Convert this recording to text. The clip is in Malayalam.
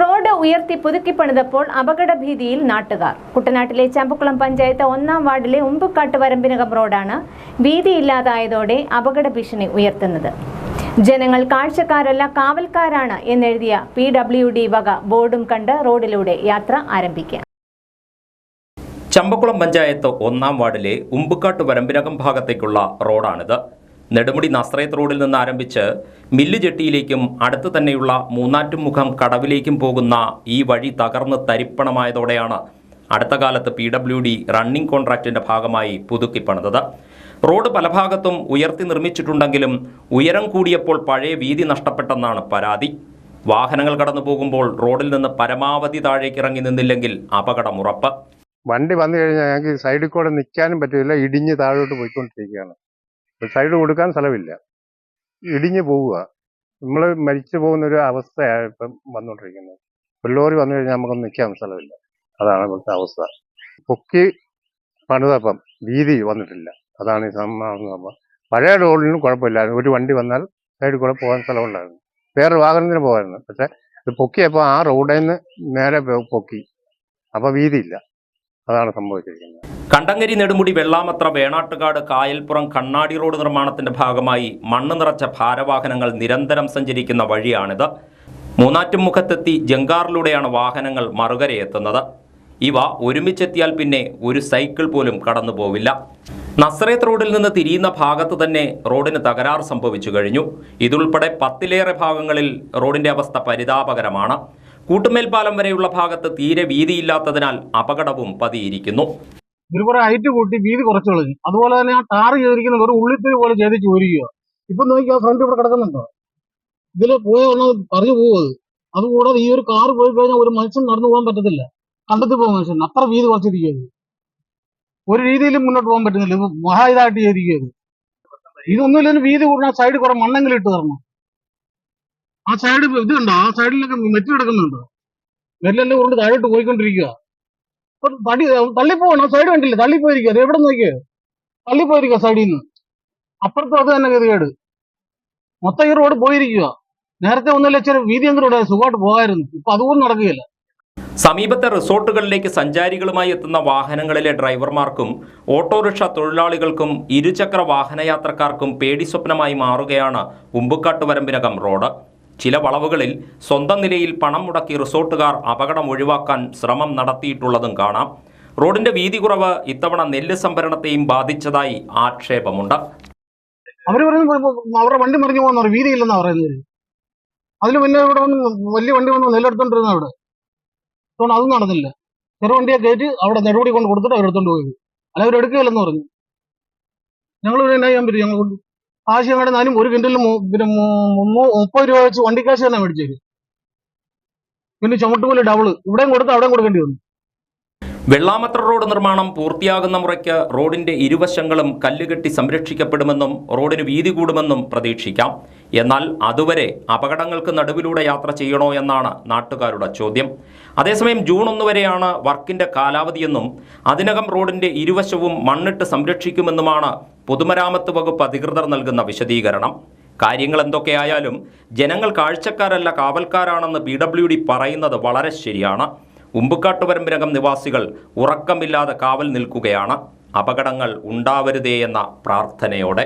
റോഡ് ഉയർത്തി പുതുക്കിപ്പണിതപ്പോൾ അപകടഭീതിയിൽ നാട്ടുകാർ. കുട്ടനാട്ടിലെ ചമ്പക്കുളം പഞ്ചായത്ത് ഒന്നാം വാർഡിലെ ഉമ്പുക്കാട്ട് വരമ്പിനകം റോഡാണ് വീതിയില്ലാതായതോടെ അപകട ഭീഷണി ഉയർത്തുന്നത്. ജനങ്ങൾ കാഴ്ചക്കാരല്ല കാവൽക്കാരാണ് എന്നെഴുതിയ പി ഡബ്ല്യു ഡി വക ബോർഡും കണ്ട് റോഡിലൂടെ യാത്ര ആരംഭിക്കാം. ചമ്പക്കുളം പഞ്ചായത്ത് ഒന്നാം വാർഡിലെ ഉമ്പുക്കാട്ട് വരമ്പിനകം ഭാഗത്തേക്കുള്ള റോഡാണിത്. നെടുമുടി നസ്രയത്ത് റോഡിൽ നിന്ന് ആരംഭിച്ച് മില്ല് ജെട്ടിയിലേക്കും അടുത്ത് തന്നെയുള്ള മൂന്നാറ്റുമുഖം കടവിലേക്കും പോകുന്ന ഈ വഴി തകർന്ന് തരിപ്പണമായതോടെയാണ് അടുത്ത കാലത്ത് പി ഡബ്ല്യു ഡി റണ്ണിംഗ് കോൺട്രാക്റ്റിന്റെ ഭാഗമായി പുതുക്കിപ്പണിതത് റോഡ് പല ഭാഗത്തും ഉയർത്തി നിർമ്മിച്ചിട്ടുണ്ടെങ്കിലും ഉയരം കൂടിയപ്പോൾ പഴയ വീതി നഷ്ടപ്പെട്ടെന്നാണ് പരാതി. വാഹനങ്ങൾ കടന്നു പോകുമ്പോൾ റോഡിൽ നിന്ന് പരമാവധി താഴേക്ക് ഇറങ്ങി നിന്നില്ലെങ്കിൽ അപകടമുറപ്പ് വണ്ടി വന്നു കഴിഞ്ഞാൽ ഞങ്ങൾക്ക് സൈഡിൽ കൂടെ നിൽക്കാനും പറ്റില്ല ഇടിഞ്ഞ് താഴോട്ട് പോയിക്കൊണ്ടിരിക്കുകയാണ്. സൈഡ് കൊടുക്കാൻ സ്ഥലമില്ല. ഇടിഞ്ഞു പോവുക. നമ്മൾ മരിച്ചു പോകുന്ന ഒരു അവസ്ഥയാണ് ഇപ്പം വന്നുകൊണ്ടിരിക്കുന്നത് ഒരു വന്നു കഴിഞ്ഞാൽ നമുക്കൊന്നും നിൽക്കാൻ സ്ഥലമില്ല. അതാണ് ഇവിടുത്തെ അവസ്ഥ. പൊക്കി പണിതപ്പം വീതി വന്നിട്ടില്ല. അതാണ് ഈ സംഭവം. പഴയ റോഡിനും കുഴപ്പമില്ലായിരുന്നു. ഒരു വണ്ടി വന്നാൽ സൈഡിൽ കൂടെ പോകാൻ സ്ഥലമുണ്ടായിരുന്നു. വേറെ വാഹനത്തിന് പോകായിരുന്നു. പക്ഷേ ഇത് പൊക്കിയപ്പോൾ ആ റോഡിൽ നിന്ന് നേരെ പൊക്കി. അപ്പോൾ വീതിയില്ല. അതാണ് സംഭവിച്ചിരിക്കുന്നത്. കണ്ടങ്ങരി നെടുമുടി വെള്ളാമത്ര വേണാട്ടുകാട് കായൽപ്പുറം കണ്ണാടി റോഡ് നിർമ്മാണത്തിന്റെ ഭാഗമായി മണ്ണ് നിറച്ച ഭാരവാഹനങ്ങൾ നിരന്തരം സഞ്ചരിക്കുന്ന വഴിയാണിത്. മൂന്നാറ്റുമുഖത്തെത്തി ജങ്കാറിലൂടെയാണ് വാഹനങ്ങൾ മറുകരയെത്തുന്നത് ഇവ ഒരുമിച്ചെത്തിയാൽ പിന്നെ ഒരു സൈക്കിൾ പോലും കടന്നു പോവില്ല. നസ്രേത്ത് റോഡിൽ നിന്ന് തിരിയുന്ന ഭാഗത്ത് തന്നെ റോഡിന് തകരാർ സംഭവിച്ചു കഴിഞ്ഞു. ഇതുൾപ്പെടെ പത്തിലേറെ ഭാഗങ്ങളിൽ റോഡിന്റെ അവസ്ഥ പരിതാപകരമാണ്. കൂട്ടുമേൽപ്പാലം വരെയുള്ള ഭാഗത്ത് തീരെ വീതിയില്ലാത്തതിനാൽ അപകടവും പതിയിരിക്കുന്നു. ഇവർ ഹൈറ്റ് കൂട്ടി വീതി കുറച്ച് അതുപോലെ തന്നെ ആ ടാർ ചെയ്തിരിക്കുന്ന ഒരു ഉള്ളിത്തിരി പോലെ ചെയ്ത് ചോരിക്കുക. ഇപ്പൊ നോക്കി ഫ്രണ്ട് ഇവിടെ കിടക്കുന്നുണ്ടോ? ഇതിൽ പോയ പറഞ്ഞു പോവത് അതുകൂടാതെ ഈ ഒരു കാർ പോയി കഴിഞ്ഞാൽ ഒരു മനുഷ്യൻ നടന്നു പോകാൻ പറ്റത്തില്ല. കണ്ടെത്തി പോകും മനുഷ്യൻ അത്ര വീതി കുറച്ചിരിക്കുന്നത് ഒരു രീതിയിലും മുന്നോട്ട് പോകാൻ പറ്റുന്നില്ല. ഇത് മഹാ ഇതായിട്ട് ചെയ്തിരിക്കുന്നത് ഇതൊന്നുമില്ല വീതി കൂടണ സൈഡിൽ കുറെ മണ്ണെങ്കിലും ഇട്ട് തരണം. ആ സൈഡ് ഇത് കണ്ടോ? ആ സൈഡിലൊക്കെ മെറ്റ് കിടക്കുന്നുണ്ടോ. മെറ്റിലെല്ലാം കൊണ്ട് താഴോട്ട് പോയിക്കൊണ്ടിരിക്കുക തടി തടി ആ സൈഡ് കണ്ടില്ല? തള്ളിപ്പോയിരിക്കുക അത് എവിടെ നോക്കിയത് തള്ളിപ്പോയിരിക്കുക സൈഡിൽ നിന്ന്. അപ്പുറത്തും അത് തന്നെ ഗതികേട്. മൊത്തം ഈ റോഡ് പോയിരിക്കുക നേരത്തെ ഒന്നല്ല ഇച്ചിരി വീതിയെങ്കിലും ഇവിടെ സുഖമായിട്ട് പോകായിരുന്നു. ഇപ്പൊ അതുപോലും നടക്കുകയില്ല. സമീപത്തെ റിസോർട്ടുകളിലേക്ക് സഞ്ചാരികളുമായി എത്തുന്ന വാഹനങ്ങളിലെ ഡ്രൈവർമാർക്കും ഓട്ടോറിക്ഷ തൊഴിലാളികൾക്കും ഇരുചക്ര വാഹനയാത്രക്കാർക്കും പേടി സ്വപ്നമായി മാറുകയാണ് ഉമ്പുക്കാട്ട് വരമ്പിനകം റോഡ്. ചില വളവുകളിൽ സ്വന്തം നിലയിൽ പണം മുടക്കി റിസോർട്ടുകാർ അപകടം ഒഴിവാക്കാൻ ശ്രമം നടത്തിയിട്ടുള്ളതും കാണാം. റോഡിന്റെ വീതി കുറവ് ഇത്തവണ നെല്ല് സംഭരണത്തെയും ബാധിച്ചതായി ആക്ഷേപമുണ്ട്. പറയുന്നത് അവരുടെ വണ്ടി മറിഞ്ഞു പോകുന്ന വീതിയില്ലെന്നാ പറയുന്നത്. അതിന് പിന്നെ ഇവിടെ വന്ന് വലിയ വണ്ടി വന്ന് നെല്ലെടുത്തോണ്ടിരുന്ന അവിടെ. അതുകൊണ്ട് അതും നടന്നില്ല ചെറു വണ്ടിയെ കയറ്റി അവിടെ നെടുപടി കൊണ്ട് കൊടുത്തിട്ട് അവരെടുത്തോണ്ട് പോയത് അല്ല അവർ എടുക്കുകയില്ലെന്ന് പറഞ്ഞു. ഞങ്ങൾ പിന്നെ ചെയ്യാൻ പറ്റും. ഞങ്ങൾ ആശയം കടന്നാലും ഒരു കിൻഡലിന് പിന്നെ മുപ്പത് രൂപ വെച്ച് വണ്ടിക്കാശ് തന്നെ മേടിച്ചത് പിന്നെ ചുമട്ടുപോലെ ഡബിൾ ഇവിടെയും കൊടുത്ത് അവിടെയും കൊടുക്കേണ്ടി വന്നു. വെള്ളാമത്ര റോഡ് നിർമ്മാണം പൂർത്തിയാകുന്ന മുറയ്ക്ക് റോഡിന്റെ ഇരുവശങ്ങളും കല്ലുകെട്ടി സംരക്ഷിക്കപ്പെടുമെന്നും റോഡിന് വീതി കൂടുമെന്നും പ്രതീക്ഷിക്കാം. എന്നാൽ അതുവരെ അപകടങ്ങൾക്ക് നടുവിലൂടെ യാത്ര ചെയ്യണോ എന്നാണ് നാട്ടുകാരുടെ ചോദ്യം. അതേസമയം ജൂൺ ഒന്ന് വരെയാണ് വർക്കിന്റെ കാലാവധിയെന്നും അതിനകം റോഡിന്റെ ഇരുവശവും മണ്ണിട്ട് സംരക്ഷിക്കുമെന്നുമാണ് പൊതുമരാമത്ത് വകുപ്പ് അധികൃതർ നൽകുന്ന വിശദീകരണം. കാര്യങ്ങൾ എന്തൊക്കെയായാലും ജനങ്ങൾ കാഴ്ചക്കാരല്ല കാവൽക്കാരാണെന്ന് പി ഡബ്ല്യു ഡി പറയുന്നത് വളരെ ശരിയാണ്. ഉമ്പുക്കാട്ടുപരമ്പരകം നിവാസികൾ ഉറക്കമില്ലാതെ കാവൽ നിൽക്കുകയാണ്. അപകടങ്ങൾ ഉണ്ടാവരുതേ എന്ന പ്രാർത്ഥനയോടെ.